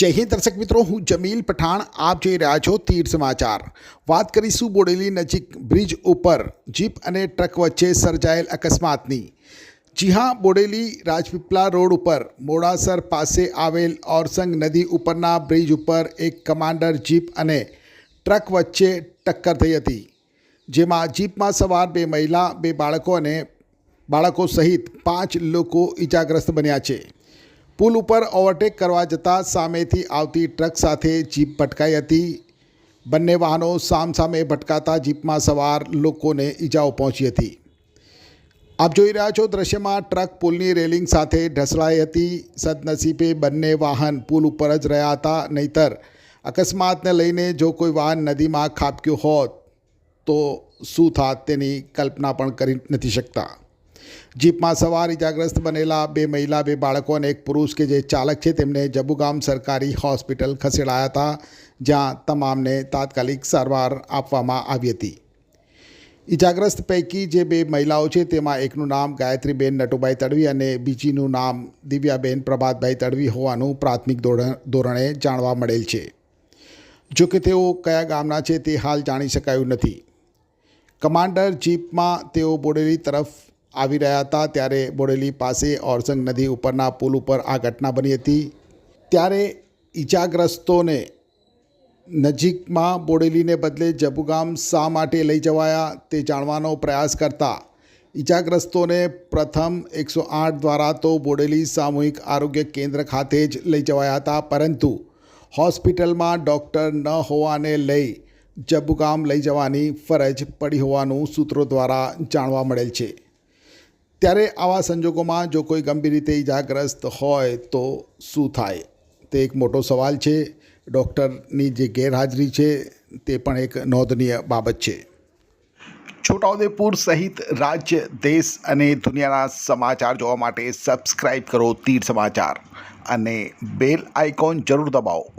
જય હિન્દ દર્શક મિત્રો, હું જમીલ પઠાણ, આપ જોઈ રહ્યા છો તીર સમાચાર. વાત કરીશું બોડેલી નજીક બ્રિજ ઉપર, જીપ અને ટ્રક વચ્ચે સર્જાયેલ અકસ્માતની. જી હા, બોડેલી રાજપીપળા રોડ ઉપર, મોડાસર પાસે આવેલ ઓરસંગ નદી ઉપરના બ્રિજ ઉપર એક કમાન્ડર જીપ અને ટ્રક વચ્ચે ટક્કર થઈ હતી, જેમાં જીપમાં સવાર બે મહિલા, બે બાળકો અને બાળકો સહિત પાંચ લોકો ઈજાગ્રસ્ત બન્યા છે. પુલ ઉપર ઓવરટેક કરવા જતાં સામેથી આવતી ટ્રક સાથે જીપ ભટકાઈ હતી. બંને વાહનો સામસામે ભટકાતા જીપમાં સવાર લોકોને ઈજાઓ પહોંચી હતી. આપ જોઈ રહ્યા છો દ્રશ્યમાં ટ્રક પુલની રેલિંગ સાથે ઢસડાઈ હતી. સદનસીબે બંને વાહન પુલ ઉપર જ રહ્યા હતા, નહીતર અકસ્માતને લઈને જો કોઈ વાહન નદીમાં ખાબક્યું હોત તો શું થાત તેની કલ્પના પણ કરી નથી શકતા. જીપમાં સવાર ઇજાગ્રસ્ત બનેલા બે મહિલા, બે બાળકો અને એક પુરુષ કે જે ચાલક છે, તેમને જબુગામ સરકારી હોસ્પિટલ ખસેડાયા હતા, જ્યાં તમામને તાત્કાલિક સારવાર આપવામાં આવી હતી. ઇજાગ્રસ્ત પૈકી જે બે મહિલાઓ છે, તેમાં એકનું નામ ગાયત્રીબેન નટુભાઈ તડવી અને બીજીનું નામ દિવ્યાબેન પ્રભાતભાઈ તડવી હોવાનું પ્રાથમિક ધોરણે જાણવા મળેલ છે. જો કે તેઓ કયા ગામના છે, તે હાલ જાણી શકાયું નથી. કમાન્ડર જીપમાં તેઓ બોડેલી તરફ આવી રહ્યા હતા ત્યારે બોડેલી પાસે ઓરસંગ નદી ઉપરના પુલ ઉપર આ ઘટના બની હતી. ત્યારે ઈજાગ્રસ્તોને નજીકમાં બોડેલીને બદલે જબુગામ શા માટે લઈ જવાયા તે જાણવાનો પ્રયાસ કરતા ઈજાગ્રસ્તોને પ્રથમ એકસો આઠ દ્વારા તો બોડેલી સામૂહિક આરોગ્ય કેન્દ્ર ખાતે જ લઈ જવાયા હતા, પરંતુ હોસ્પિટલમાં ડૉક્ટર ન હોવાને લઈ જબુગામ લઈ જવાની ફરજ પડી હોવાનું સૂત્રો દ્વારા જાણવા મળેલ છે. ત્યારે આવા સંજોગોમાં જો કોઈ ગંભીર રીતે ઈજાગ્રસ્ત હોય તો શું થાય? તે એક મોટો સવાલ છે. ડૉક્ટરની જે ગેરહાજરી છે તે પણ એક નોંધનીય બાબત છે. છોટાઉદેપુર સહિત રાજ્ય, દેશ અને દુનિયાના સમાચાર જોવા માટે સબસ્ક્રાઈબ કરો તીર સમાચાર અને બેલ આઇકોન જરૂર દબાવો.